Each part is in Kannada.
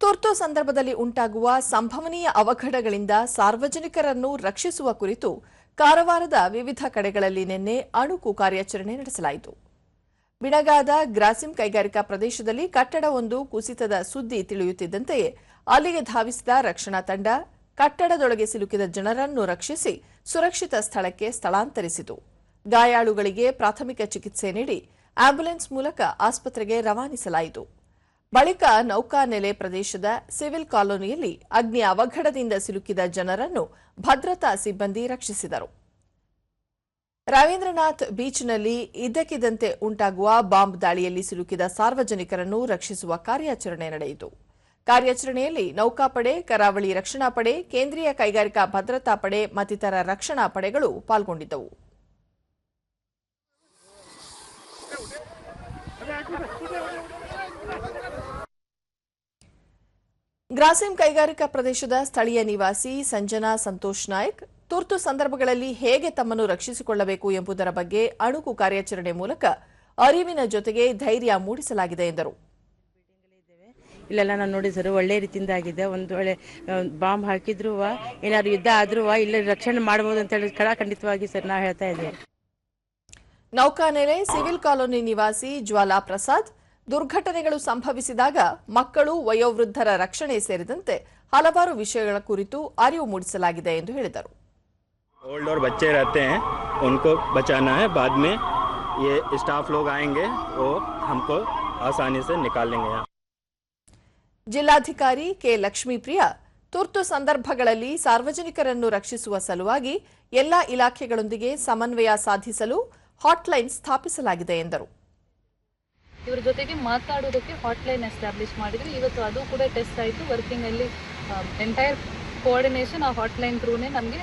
ತುರ್ತು ಸಂದರ್ಭದಲ್ಲಿ ಉಂಟಾಗುವ ಸಂಭವನೀಯ ಅವಘಡಗಳಿಂದ ಸಾರ್ವಜನಿಕರನ್ನು ರಕ್ಷಿಸುವ ಕುರಿತು ಕಾರವಾರದ ವಿವಿಧ ಕಡೆಗಳಲ್ಲಿ ನಿನ್ನೆ ಅಣುಕು ಕಾರ್ಯಾಚರಣೆ ನಡೆಸಲಾಯಿತು. ಬಿಣಗಾದ ಗ್ರಾಸಿಂ ಕೈಗಾರಿಕಾ ಪ್ರದೇಶದಲ್ಲಿ ಕಟ್ಟಡವೊಂದು ಕುಸಿತದ ಸುದ್ದಿ ತಿಳಿಯುತ್ತಿದ್ದಂತೆಯೇ ಅಲ್ಲಿಗೆ ಧಾವಿಸಿದ ರಕ್ಷಣಾ ತಂಡ ಕಟ್ಟಡದೊಳಗೆ ಸಿಲುಕಿದ ಜನರನ್ನು ರಕ್ಷಿಸಿ ಸುರಕ್ಷಿತ ಸ್ಥಳಕ್ಕೆ ಸ್ಥಳಾಂತರಿಸಿತು. ಗಾಯಾಳುಗಳಿಗೆ ಪ್ರಾಥಮಿಕ ಚಿಕಿತ್ಸೆ ನೀಡಿ ಆಂಬ್ಯುಲೆನ್ಸ್ ಮೂಲಕ ಆಸ್ಪತ್ರೆಗೆ ರವಾನಿಸಲಾಯಿತು. ಬಳಿಕ ನೌಕಾನೆಲೆ ಪ್ರದೇಶದ ಸಿವಿಲ್ ಕಾಲೋನಿಯಲ್ಲಿ ಅಗ್ನಿ ಅವಘಡದಿಂದ ಸಿಲುಕಿದ ಜನರನ್ನು ಭದ್ರತಾ ಸಿಬ್ಬಂದಿ ರಕ್ಷಿಸಿದರು. ರವೀಂದ್ರನಾಥ್ ಬೀಚ್ನಲ್ಲಿ ಇದ್ದಕ್ಕಿದ್ದಂತೆ ಉಂಟಾಗುವ ಬಾಂಬ್ ದಾಳಿಯಲ್ಲಿ ಸಿಲುಕಿದ ಸಾರ್ವಜನಿಕರನ್ನು ರಕ್ಷಿಸುವ ಕಾರ್ಯಾಚರಣೆ ನಡೆಯಿತು. ಕಾರ್ಯಾಚರಣೆಯಲ್ಲಿ ನೌಕಾಪಡೆ, ಕರಾವಳಿ ರಕ್ಷಣಾ ಪಡೆ, ಕೇಂದ್ರೀಯ ಕೈಗಾರಿಕಾ ಭದ್ರತಾ ಪಡೆ ಮತ್ತಿತರ ರಕ್ಷಣಾ ಪಡೆಗಳು ಪಾಲ್ಗೊಂಡಿದ್ದವು. ಗ್ರಾಸಿಂ ಕೈಗಾರಿಕಾ ಪ್ರದೇಶದ ಸ್ಥಳೀಯ ನಿವಾಸಿ ಸಂಜನಾ ಸಂತೋಷ್ ನಾಯ್ಕ್ ತುರ್ತು ಸಂದರ್ಭಗಳಲ್ಲಿ ಹೇಗೆ ತಮ್ಮನ್ನು ರಕ್ಷಿಸಿಕೊಳ್ಳಬೇಕು ಎಂಬುದರ ಬಗ್ಗೆ ಅಣುಕು ಕಾರ್ಯಾಚರಣೆ ಮೂಲಕ ಅರಿವಿನ ಜೊತೆಗೆ ಧೈರ್ಯ ಮೂಡಿಸಲಾಗಿದೆ ಎಂದರು. ಇಲ್ಲೆಲ್ಲ ನಾನು ನೋಡಿ ಸರ್ ಒಳ್ಳೆ ರೀತಿಯಿಂದ ಆಗಿದೆ. ಒಂದು ವೇಳೆ ಬಾಂಬ್ ಹಾಕಿದ್ರು ಏನಾದ್ರು ಯುದ್ಧ ಆದ್ರೂ ಇಲ್ಲ ರಕ್ಷಣೆ ಮಾಡಬಹುದು ಅಂತ ಹೇಳಿ ಖಂಡಿತವಾಗಿ ಸರ್ ನಾವು ಹೇಳ್ತಾ ಇದ್ದೇವೆ ನೌಕಾನೆಲೆ ಸಿವಿಲ್ ಕಾಲೋನಿ ನಿವಾಸಿ ಜ್ವಾಲಾ ಪ್ರಸಾದ್ ದುರ್ಘಟನೆಗಳು ಸಂಭವಿಸಿದಾಗ ಮಕ್ಕಳು ವಯೋವೃದ್ಧರ ರಕ್ಷಣೆ ಸೇರಿದಂತೆ ಹಲವಾರು ವಿಷಯಗಳ ಕುರಿತು ಅರಿವು ಮೂಡಿಸಲಾಗಿದೆ ಎಂದು ಹೇಳಿದರು ओल्ड और बच्चे रहते हैं उनको बचाना है बाद में ये स्टाफ लोग आएंगे वो हमको आसानी से निकाल लेंगे यहाँ ಜಿಲ್ಲಾಧಿಕಾರಿ ಕೆ ಲಕ್ಷ್ಮೀಪ್ರಿಯ ತುರ್ತು ಸಂದರ್ಭಗಳಲ್ಲಿ ಸಾರ್ವಜನಿಕರನ್ನು ರಕ್ಷಿಸುವ ಸಲುವಾಗಿ ಎಲ್ಲಾ ಇಲಾಖೆಗಳೊಂದಿಗೆ ಸಮನ್ವಯ ಸಾಧಿಸಲು ಹಾಟ್ಲೈನ್ ಸ್ಥಾಪಿಸಲಾಗಿದೆ ಎಂದರು ಇವ್ರ ಜೊತೆಗೆ ಮಾತಾಡೋದಕ್ಕೆ ಹಾಟ್ಲೈನ್ ಎಸ್ಟಾಬ್ಲಿಷ್ ಮಾಡಿದ್ರು. ಇವತ್ತು ಅದು ಕೂಡ ಟೆಸ್ಟ್ ಆಯಿತು. ವರ್ಕಿಂಗಲ್ಲಿ ಎಂಟೈರ್ ಕೋಆರ್ಡಿನೇಷನ್ ಆ ಹಾಟ್ಲೈನ್ ಥ್ರೂನೇ ನಮಗೆ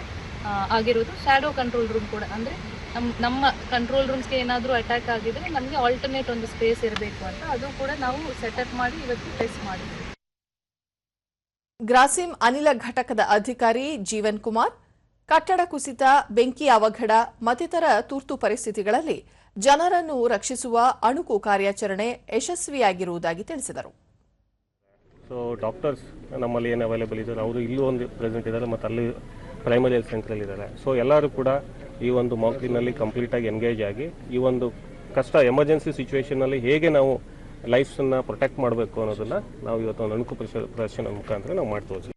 ಆಗಿರೋದು. ಶ್ಯಾಡೋ ಕಂಟ್ರೋಲ್ ರೂಮ್ ಕೂಡ. ಅಂದರೆ ನಮ್ಮ ನಮ್ಮ ಕಂಟ್ರೋಲ್ ರೂಮ್ಸ್ಗೆ ಏನಾದರೂ ಅಟ್ಯಾಕ್ ಆಗಿದ್ರೆ ನಮಗೆ ಆಲ್ಟರ್ನೇಟ್ ಒಂದು ಸ್ಪೇಸ್ ಇರಬೇಕು ಅಂತ. ಅದು ಕೂಡ ನಾವು ಸೆಟಪ್ ಮಾಡಿ ಇವತ್ತು ಟೆಸ್ಟ್ ಮಾಡಿದ್ವಿ. ಗ್ರಾಸಿಂ ಅನಿಲ ಘಟಕದ ಅಧಿಕಾರಿ ಜೀವನ್ ಕುಮಾರ್, ಕಟ್ಟಡ ಕುಸಿತ, ಬೆಂಕಿ ಅವಘಡ, ಮತ್ತಿತರ ತುರ್ತು ಪರಿಸ್ಥಿತಿಗಳಲ್ಲಿ ಜನರನ್ನು ರಕ್ಷಿಸುವ ಅಣುಕು ಕಾರ್ಯಾಚರಣೆ ಯಶಸ್ವಿಯಾಗಿರುವುದಾಗಿ ತಿಳಿಸಿದರು. ಸೊ ಡಾಕ್ಟರ್ಸ್ ನಮ್ಮಲ್ಲಿ ಏನು ಅವೈಲೇಬಲ್ ಇದ್ದಾರೆ, ಅವರು ಇಲ್ಲೂ ಒಂದು ಪ್ರೆಸೆಂಟ್ ಇದ್ದಾರೆ ಮತ್ತು ಅಲ್ಲಿ ಪ್ರೈಮರಿ ಹೆಲ್ತ್ ಸೆಂಟ್ರಲ್ಲಿ ಇದ್ದಾರೆ. ಸೊ ಎಲ್ಲರೂ ಕೂಡ ಈ ಒಂದು ಮಾಕ್ಲಿನಲ್ಲಿ ಕಂಪ್ಲೀಟಾಗಿ ಎಂಗೇಜ್ ಆಗಿ ಈ ಒಂದು ಕಷ್ಟ ಎಮರ್ಜೆನ್ಸಿ ಸಿಚುವೇಷನ್ನಲ್ಲಿ ಹೇಗೆ ನಾವು ಲೈಫ್ಸನ್ನು ಪ್ರೊಟೆಕ್ಟ್ ಮಾಡಬೇಕು ಅನ್ನೋದನ್ನು ನಾವು ಇವತ್ತು ಒಂದು ಅಣುಕು ಪ್ರದರ್ಶನ ಮುಖಾಂತರ ನಾವು ಹೋದ್ವಿ.